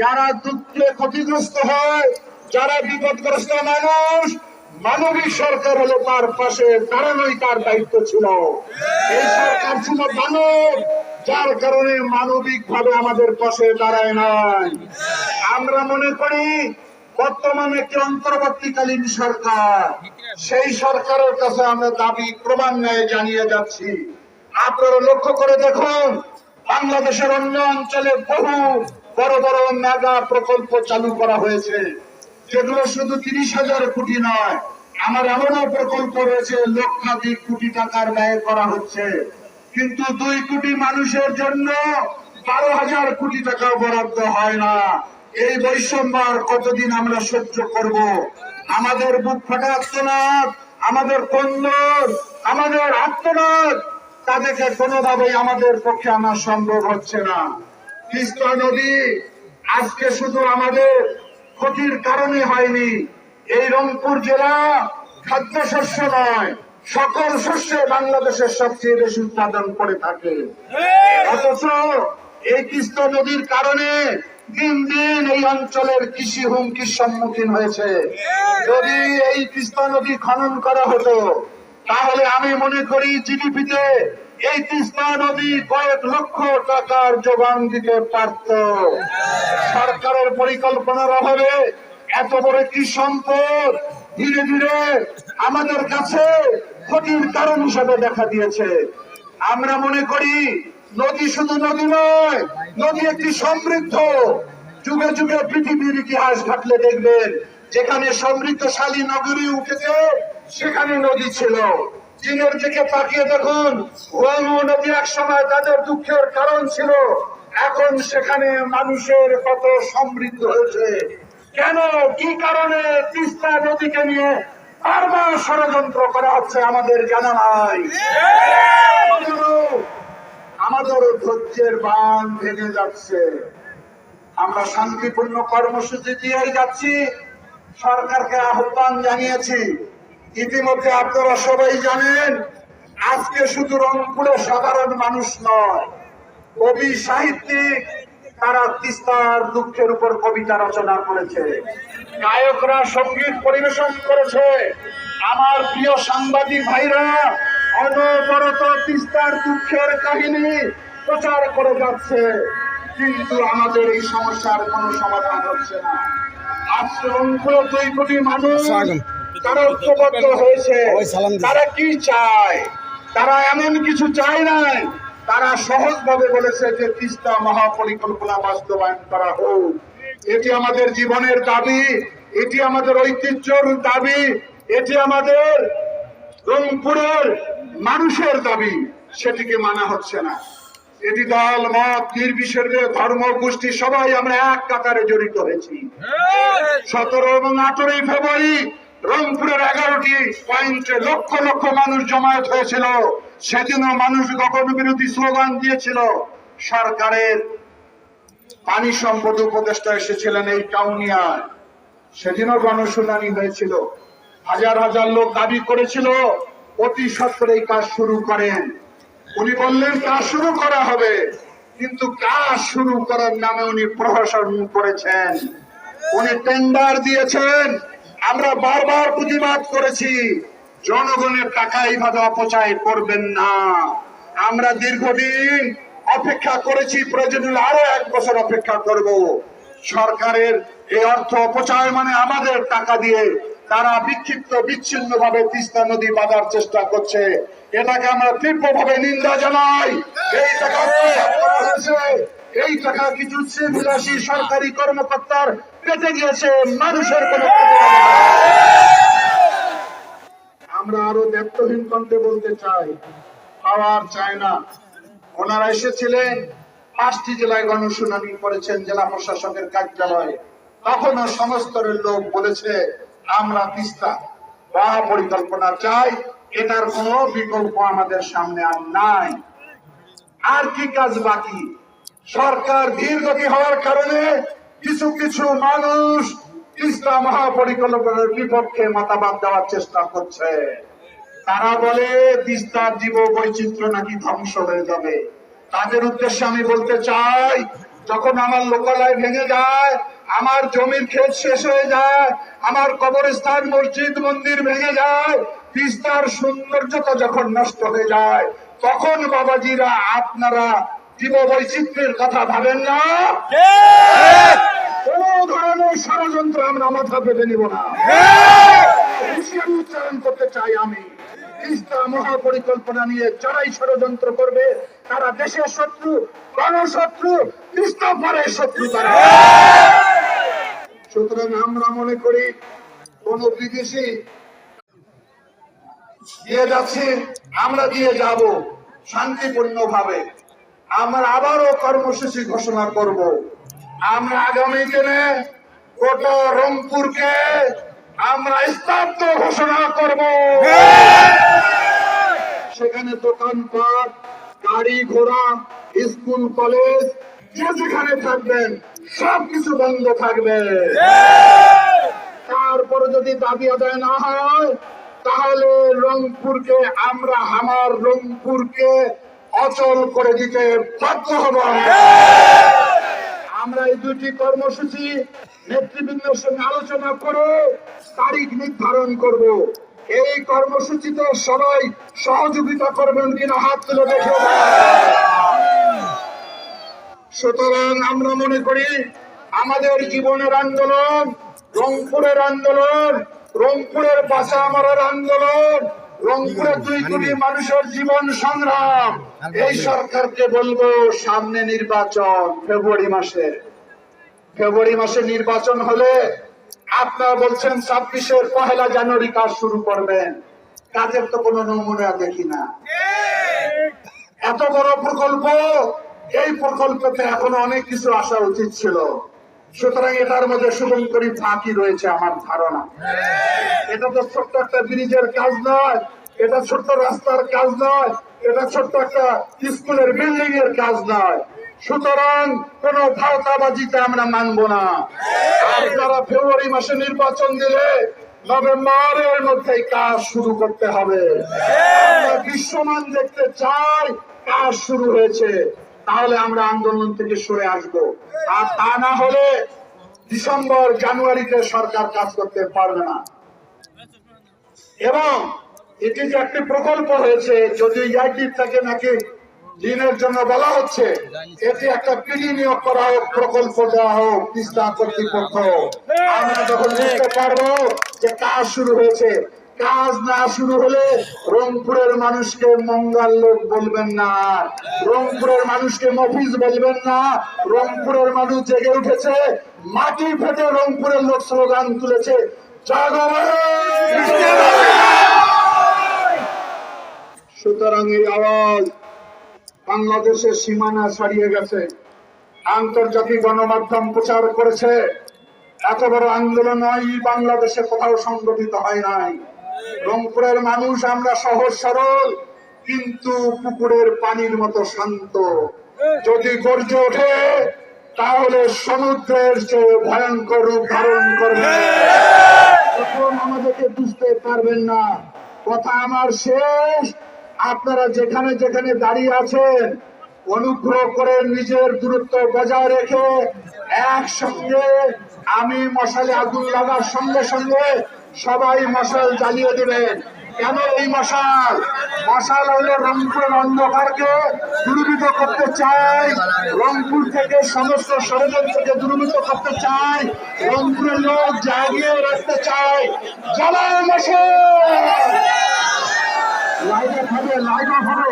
যারা দুঃখে ক্ষতিগ্রস্ত হয়, যারা বিপদগ্রস্ত মানুষ, মানবিক সরকার হলো তার পাশে দাঁড়ানোই তার দায়িত্ব ছিল। এই সরকার ছিল মানব, যার কারণে মানবিক ভাবে আমাদের পাশে দাঁড়ায় নাই। আমরা মনে করি, বর্তমানে একটি অন্তর্বর্তীকালীন সরকার, সেই সরকারের কাছে আমরা দাবি ক্রমান্বয়ে জানিয়ে যাচ্ছি। আপনারা লক্ষ্য করে দেখুন বাংলাদেশের অন্য অঞ্চলে বহু বড় বড় মেগা প্রকল্প চালু করা হয়েছে। যেগুলো শুধু তিরিশ হাজার কোটি নয়, আমার এমনও প্রকল্প রয়েছে, লক্ষাধিক কোটি টাকার ব্যয় করা হচ্ছে। কিন্তু দুই কোটি মানুষের জন্য বারো হাজার কোটি টাকা বরাদ্দ হয় না। এই বৈষম্য কতদিন আমরা সহ্য করব? আমাদের বুক ফাটা আত্মনাথ আমাদের কন্দর আমাদের আত্মনাথ তাদেরকে কোনোভাবেই আমাদের পক্ষে আনা সম্ভব হচ্ছে না। তিস্তা নদী আজকে শুধু আমাদের ক্ষতির কারণে হয়নি, এই রংপুর জেলা খাদ্যশস্য নয়, সকল শস্যে বাংলাদেশের সবচেয়ে বেশি উৎপাদন করে থাকে। অথচ এই তিস্তা নদীর কারণে দিন দিন এই অঞ্চলের কৃষি হুমকির সম্মুখীন হয়েছে। যদি এই তিস্তা নদী খনন করা হতো তাহলে আমি মনে করি জিডিপিতে এই তিস্তা নদী কয়েক লক্ষ টাকার যোগান দিতে পারত। সরকারের পরিকল্পনার অভাবে এত বড় একটি সম্পদ ধীরে ধীরে আমাদের কাছে ক্ষতির কারণ হিসেবে দেখা দিয়েছে। আমরা মনে করি নদী শুধু নদী নয়, নদী একটি সমৃদ্ধ। যুগে যুগে পৃথিবীর ইতিহাস ঘাটলে দেখবেন, যেখানে সমৃদ্ধশালী নগরী উঠেছে সেখানে নদী ছিল। চীনের দিকে তাকিয়ে দেখুন ওয়াংহো নদী এক সময় তাদের দুঃখের কারণ ছিল। এখন সেখানে মানুষের কত সমৃদ্ধ হয়েছে। কেন, কি কারণে তিস্তা নদীকে নিয়ে বারবার ষড়যন্ত্র করা হচ্ছে আমাদের জানা নাই। আমাদেরও ধৈর্যের বান ভেঙে যাচ্ছে। আমরা শান্তিপূর্ণ কর্মসূচি দিয়েই যাচ্ছি। সরকারকে আহ্বান জানিয়েছি ইতিমধ্যে আপনারা সবাই জানেন, আজকে শুধু রংপুরের সাধারণ মানুষ নয়, কবি সাহিত্যিক, তারা তিস্তার দুঃখের উপর কবিতা রচনা করেছে। গায়করা সংগীত পরিবেশন করেছে। আমার প্রিয় সাংবাদিক ভাইরা, অনবরত তিস্তার দুঃখের কাহিনী প্রচার করে যাচ্ছে। কিন্তু আমাদের এই সমস্যার কোনো সমাধান হচ্ছে না। আজ রংপুরে দুই কোটি মানুষ তারা ঐক্যবদ্ধ হয়েছে। তারা কি চায়? তারা এমন কিছু চায় নাই। তারা সহজভাবে বলেছে যে তিস্তা মহাপরিকল্পনা বাস্তবায়ন করা হোক। এটি আমাদের জীবনের দাবি এটি আমাদের ঐতিহ্যর দাবি এটি আমাদের রংপুরের মানুষের দাবি। সেটিকে মানা হচ্ছে না। এটি দল মত নির্বিশেষে ধর্ম গোষ্ঠী সবাই আমরা এক কাতারে জড়িত হয়েছি। সতেরো এবং আঠারোই ফেব্রুয়ারি রংপুরের এগারোটি পয়েন্টে লক্ষ লক্ষ মানুষ জমায়েত হয়েছিল। সেদিনও মানুষ গগন বিরোধী স্লোগান দিয়েছিল। সরকারের পানি সম্পদ উপদেষ্টা এসেছিলেন এই টাউনিয়ায় সেদিনও গণশুনানি হয়েছিল। হাজার হাজার লোক দাবি করেছিল, অতি সত্তর এই কাজ শুরু করেন। উনি বললেন কাজ শুরু করা হবে। কিন্তু কাজ শুরু করার নামে উনি প্রহসন করেছেন। উনি টেন্ডার দিয়েছেন। আমরা বারবার প্রতিবাদ করেছি। জনগণের টাকা এইভাবে অপচয় করবেন না। আমরা দীর্ঘদিন অপেক্ষা করেছি প্রয়োজন হলে আরও এক বছর অপেক্ষা করব। সরকারের এই অর্থ অপচয় মানে আমাদের টাকা দিয়ে তারা বিক্ষিপ্ত বিচ্ছিন্ন ভাবে তিস্তা নদী বাঁধার চেষ্টা করছে। এটাকে আমরা তীব্র ভাবে নিন্দা জানাই। এই টাকা এই টাকা কিছু সরকারি কর্মকর্তার পেতে গিয়েছে মানুষের কোনো। আমরা আরও দায়িত্বহীন কণ্ঠে বলতে চাই, পাওয়ার চায় না। ওনারা এসেছিলেন, পাঁচটি জেলায় গণশুনানি করেছেন জেলা প্রশাসকের কার্যালয়ে। তখনও সমস্তরের লোক বলেছে, আমরা তিস্তা। মহা পরিকল্পনা চাই, এটার কোনো বিকল্প আমাদের সামনে আর নাই। আর কি কাজ বাকি? সরকার ধীরগতি হওয়ার কারণে কিছু কিছু মানুষ তিস্তা মহাপরিকল্পনার বিপক্ষে মতামত দেওয়ার চেষ্টা করছে। তারা বলে তিস্তার জীব বৈচিত্র্য নাকি ধ্বংস হয়ে যাবে। তাদের উদ্দেশ্যে আমি বলতে চাই, যখন আমার লোকালয় ভেঙে যায়, আমার জমির ক্ষেত শেষ হয়ে যায়, আমার কবরস্থান, মসজিদ, মন্দির ভেঙে যায় তিস্তার সৌন্দর্যতা যখন নষ্ট হয়ে যায়, তখন বাবাজিরা আপনারা জীব বৈচিত্র্যের কথা ভাবেন না? কোন ধরনের ষড়যন্ত্র আমরা মাথা পেতে নিব না। হুঁশিয়ারি উচ্চারণ করতে চাই আমি। তিস্তা মহাপরিকল্পনা নিয়ে যারাই ষড়যন্ত্র করবে তারা দেশের শত্রু গণশত্রু তিস্তা পরের শত্রু তারা। সুতরাং আমরা মনে করি কোন বিদেশি দিয়ে যাচ্ছে আমরা দিয়ে যাব শান্তিপূর্ণ ভাবে আমরা আবারও কর্মসূচি ঘোষণা করব। আমরা আগামী দিনে গোটা রংপুরকে আমরা স্তব্ধ ঘোষণা করব। সেখানে দোকানপাট, গাড়ি ঘোড়া, স্কুল, কলেজ, যে যেখানে থাকবেন, সবকিছু বন্ধ থাকবে। তারপরে যদি দাবি আদায় না হয়, তাহলে রংপুরকে আমরা, আমার রংপুরকে অচল করে দিতে বাধ্য হব। আমরা এই দুটি কর্মসূচি নেতৃবৃন্দের সঙ্গে আলোচনা করে তারিখ নির্ধারণ করব। এই কর্মসূচিতে সবাই সহযোগিতা করবেন কিনা হাত তুলে দেখে সুতরাং আমরা মনে করি আমাদের জীবনের আন্দোলন রংপুরের আন্দোলন, রংপুরের বাসা মারার আন্দোলন রংপুরের দুই কোটি মানুষের জীবন সংগ্রাম। এই সরকারকে বলব সামনে নির্বাচন ফেব্রুয়ারি মাসে। ফেব্রুয়ারি মাসে নির্বাচন হলে আপনারা বলছেন ছাব্বিশের পহেলা জানুয়ারি কাজ শুরু করবেন। কাজের তো কোনো নমুনা দেখি না। এত বড় প্রকল্প এই প্রকল্পতে এখনও অনেক কিছু আসা উচিত ছিল। সুতরাং এটার মধ্যে শুভঙ্করী ফাঁকি রয়েছে আমার ধারণা। এটা তো ছোট্ট একটা ব্রিজের কাজ নয়, এটা ছোট্ট রাস্তার কাজ নয়, এটা ছোট্ট একটা স্কুলের বিল্ডিং এর কাজ নয়। সুতরাং কোন ভাওতাবাজিতে আমরা মানব না। আপনারা ফেব্রুয়ারি মাসে নির্বাচন দিলে নভেম্বরের মধ্যে কাজ শুরু করতে হবে। বিশ্বমান দেখতে চাই, কাজ শুরু হয়েছে। তাহলে আমরা আন্দোলন থেকে সরে আসব। আর তা না হলে ডিসেম্বর, জানুয়ারিতে সরকার কাজ করতে পারবে না। এবং এটি যে একটি প্রকল্প হয়েছে, যদি ইয়াইটির নাকি দিনের জন্য বলা হচ্ছে, এটি একটা পিডি নিয়োগ করা হোক, প্রকল্প দেওয়া হোক তিস্তা কর্তৃপক্ষ। আমরা যখন বুঝতে পারব যে কাজ শুরু হয়েছে কাজ না শুরু হলে রংপুরের মানুষকে মঙ্গল লোক বলবেন না। রংপুরের মানুষকে মফিজ বলবেন না। রংপুরের মানুষ জেগে উঠেছে। মাটি ফেটে রংপুরের লোক স্লোগান তুলেছে। সুতরাং এই আওয়াজ বাংলাদেশের সীমানা ছাড়িয়ে গেছে। আন্তর্জাতিক গণমাধ্যম প্রচার করেছে। এত বড় আন্দোলন বাংলাদেশে কোথাও সংগঠিত হয় নাই। রংপুরের মানুষ আমরা সহজ সরল, কিন্তু পুকুরের পানির মতো শান্ত। যদি গর্জে ওঠে, তাহলে সমুদ্রের চেয়ে ভয়ঙ্কর রূপ ধারণ করবে। আমাদেরকে বুঝতে পারবেন না। কথা আমার শেষ। আপনারা যেখানে যেখানে দাঁড়িয়ে আছেন, অনুগ্রহ করে নিজের দূরত্ব বজায় রেখে একসঙ্গে আমি মশালে আগুন লাগার সঙ্গে সঙ্গে সবাই মশাল জ্বালিয়ে দিবেন কেন এই মশাল? মশাল হলো রংপুরের অন্ধকারকে দূরীভূত করতে চাই রংপুর থেকে সমস্ত ষড়যন্ত্রকে দূরীভূত করতে চাই রংপুরের লোক জাগিয়ে রাখতে চাই জ্বালাও মশাল! লাইট হবে লাইট হবে